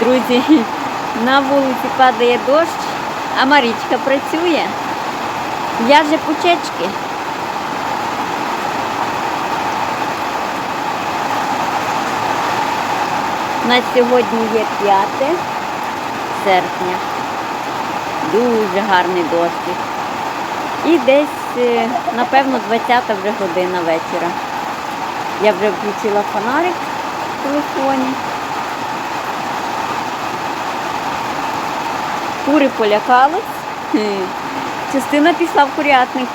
Друзі, на вулиці падає дощ, а Марічка працює. В'яже пучечки. На сьогодні є 5 серпня. Дуже гарний дощик. І десь, е, напевно, 20 вже година вечора. Я вже включила фонарик в телефоні. Кури полякались. Частина пішла в курятник.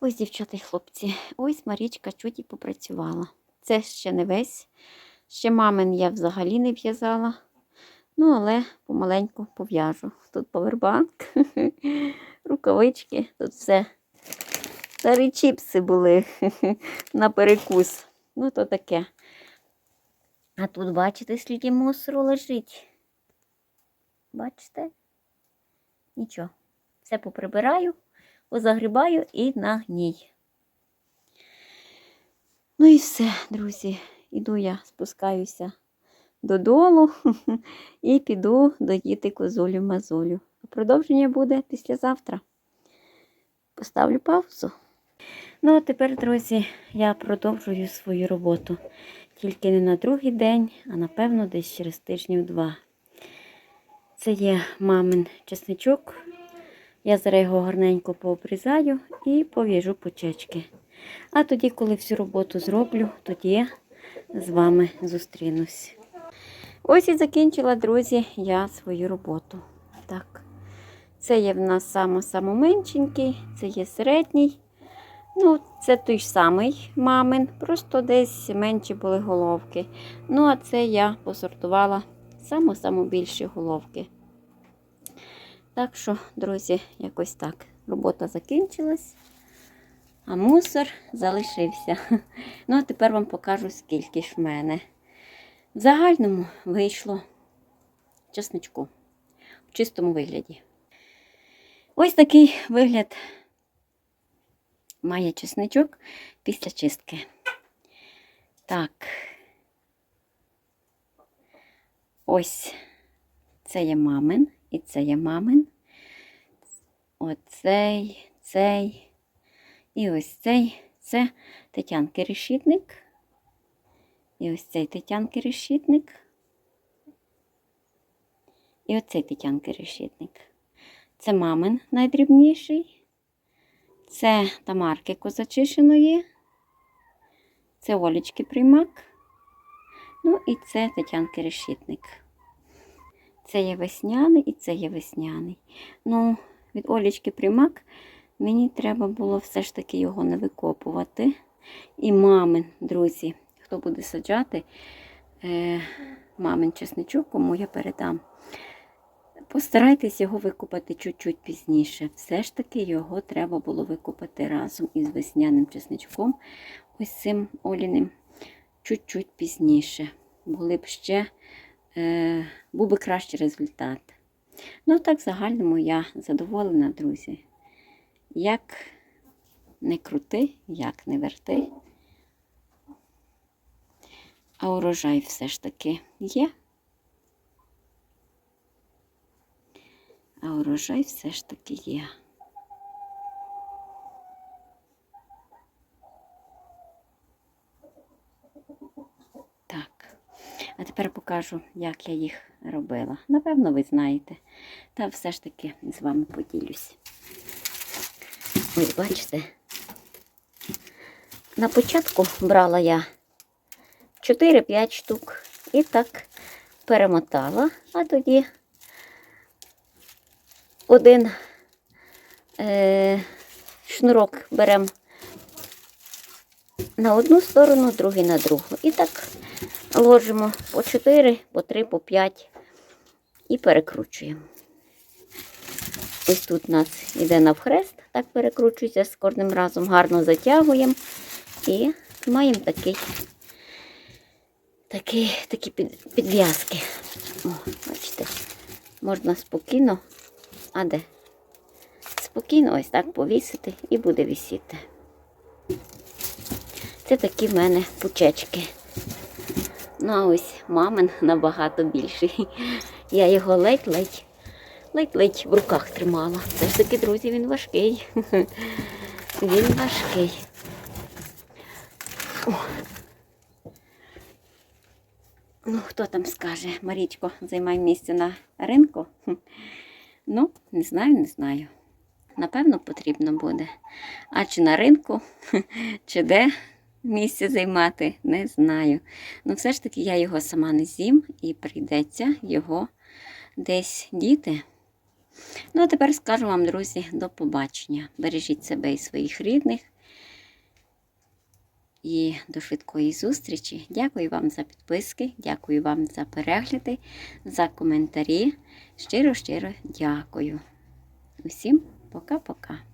Ось, дівчата і хлопці, ось Марічка чуть і попрацювала. Це ще не весь. Ще мамин я взагалі не в'язала. Ну, але помаленьку пов'яжу. Тут повербанк, рукавички, тут все. Старі чіпси були на перекус. Ну, то таке. А тут, бачите, скільки мусору лежить. Бачите? Нічого. Все поприбираю, позагрібаю і на гній. Ну і все, друзі. Іду я спускаюся додолу і піду доїти козулю мазулю. Продовження буде післязавтра. Поставлю паузу. Ну, а тепер, друзі, я продовжую свою роботу. Тільки не на другий день, а напевно десь через тижнів два. Це є мамин чесничок. Я зараз його гарненько пообрізаю і пов'яжу почечки. А тоді, коли всю роботу зроблю, тоді я з вами зустрінусь. Ось і закінчила, друзі, я свою роботу. Так. Це є в нас само-самоменшенький, це є середній. Ну, це той самий мамин, просто десь менші були головки. Ну, а це я посортувала само-само більші головки. Так що, друзі, якось так. Робота закінчилась, а мусор залишився. Ну, а тепер вам покажу, скільки ж в мене. В загальному вийшло чесничку в чистому вигляді. Ось такий вигляд має чесничок після чистки. Так. Ось це є мамин, і це є мамин. Оцей, цей. І ось цей це Тетянки решітник. І ось цей Тетянки решітник. І оцей Тетянки решітник. Це мамин найдрібніший. Це Тамарки Козачишиної. Це Олечки Приймак. Ну і це Тетянки Решітник. Це є весняний і це є весняний. Ну, від Олечки Примак мені треба було все ж таки його не викопувати. І мамин, друзі, хто буде саджати, е, мамин чесничок, кому я передам. Постарайтесь його викопати чуть-чуть пізніше. Все ж таки його треба було викопати разом із весняним чесничком, ось цим оліним, чуть-чуть пізніше. Були б ще е, був би кращий результат. Ну, так, в загальному я задоволена, друзі. Як не крути, як не верти, а урожай все ж таки є. А урожай все ж таки є. Так. А тепер покажу, як я їх робила. Напевно, ви знаєте. Та все ж таки з вами поділюсь. Ось, бачите, на початку брала я 4-5 штук і так перемотала, а тоді один е, шнурок беремо на одну сторону, другий на другу. І так ложимо по 4, по 3, по 5 і перекручуємо. Ось тут у нас йде навхрест, так перекручується з кожним разом, гарно затягуємо і маємо такий, такий, такі підв'язки. О, бачите, можна спокійно, а де? Спокійно ось так повісити і буде висіти. Це такі в мене пучечки. Ну, а ось мамин набагато більший. Я його ледь-ледь, ледь-ледь в руках тримала. Все ж таки, друзі, він важкий. Він важкий. О. Ну, хто там скаже, Марічко, займай місце на ринку? Ну, не знаю, не знаю. Напевно, потрібно буде. А чи на ринку, чи де місце займати, не знаю. Ну, все ж таки, я його сама не з'їм і прийдеться його десь діти. Ну, а тепер скажу вам, друзі, до побачення. Бережіть себе і своїх рідних. І до швидкої зустрічі. Дякую вам за підписки, дякую вам за перегляди, за коментарі. Щиро-щиро дякую. Усім пока-пока.